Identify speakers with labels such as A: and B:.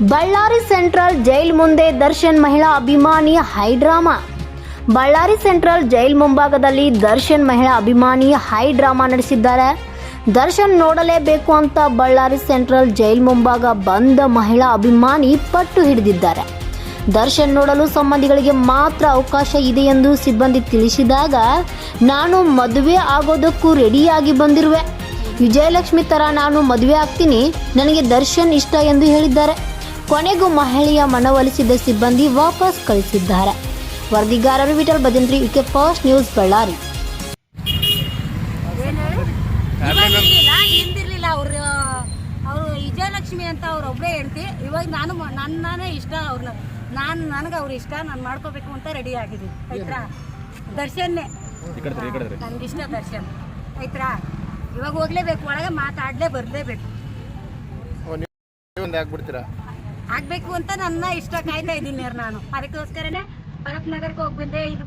A: Ballari central jail ಮುಂದೆ ದರ್ಶನ್ ಮಹಿಳಾ ಅಭಿಮಾನಿ ಹೈಡ್ರಾಮಾ. ಬಳ್ಳಾರಿ ಸೆಂಟ್ರಲ್ ಜೈಲ್ ಮುಂಭಾಗದಲ್ಲಿ ದರ್ಶನ್ ಮಹಿಳಾ ಅಭಿಮಾನಿ ಹೈ ಡ್ರಾಮಾ ನಡೆಸಿದ್ದಾರೆ. ದರ್ಶನ್ ನೋಡಲೇಬೇಕು ಅಂತ ಬಳ್ಳಾರಿ ಸೆಂಟ್ರಲ್ ಜೈಲ್ ಮುಂಭಾಗ ಬಂದ ಮಹಿಳಾ ಅಭಿಮಾನಿ ಪಟ್ಟು ಹಿಡಿದಿದ್ದಾರೆ. ದರ್ಶನ್ ನೋಡಲು ಸಂಬಂಧಿಗಳಿಗೆ ಮಾತ್ರ ಅವಕಾಶ ಇದೆ ಎಂದು ಸಿಬ್ಬಂದಿ ತಿಳಿಸಿದಾಗ, ನಾನು ಮದುವೆ ಆಗೋದಕ್ಕೂ ರೆಡಿಯಾಗಿ ಬಂದಿರುವೆ. ವಿಜಯಲಕ್ಷ್ಮಿ ತರ ನಾನು ಮದುವೆ ಆಗ್ತೀನಿ. ನನಗೆ ದರ್ಶನ್ ಇಷ್ಟ ಎಂದು ಹೇಳಿದ್ದಾರೆ. ಕೊನೆಗೂ ಮಹಿಳೆಯ ಮನವೊಲಿಸಿದ ಸಿಬ್ಬಂದಿ ವಾಪಸ್ ಕಳಿಸಿದ್ದಾರೆ. ವರದಿಗಾರರು Vittal Bhajantri UK first news Ballari.
B: ಅವ್ರು ಅವರು ವಿಜಯಲಕ್ಷ್ಮಿ ಅಂತ ಅವ್ರು ಒಬ್ಬರೇ ಹೇಳ್ತಿ ಇವಾಗ ನಾನು ನನ್ನೇ ನನ್ನನೇ ಇಷ್ಟ ಅವ್ರನ್ನ ನಾನು ನನಗೆ ಅವ್ರ ಇಷ್ಟ ನಾನು ಮಾಡ್ಕೋಬೇಕು ಅಂತ ರೆಡಿ ಆಗಿದ್ದೀನಿ. ಆಯ್ತಾ ದರ್ಶನ್ನೇ. ನನಗೆ ಇಷ್ಟ ದರ್ಶನ್. ಆಯ್ತಾ ಇವಾಗ ಹೋಗ್ಲೇಬೇಕು ಒಳಗೆ ಮಾತಾಡಲೇ ಬರಲೇಬೇಕು
C: ಒಂದು ಹಾಕ್ಬಿಡ್ತೀರಾ
B: ಆಗ್ಬೇಕು ಅಂತ ನನ್ನ ಇಷ್ಟ ಕಾಯ್ತಾ ಇದ್ದೀನಿ ನಾನು. ಅದಕ್ಕೋಸ್ಕರನೇ ಭರತ್ ನಗರಕ್ಕೆ ಹೋಗಿ ಇದು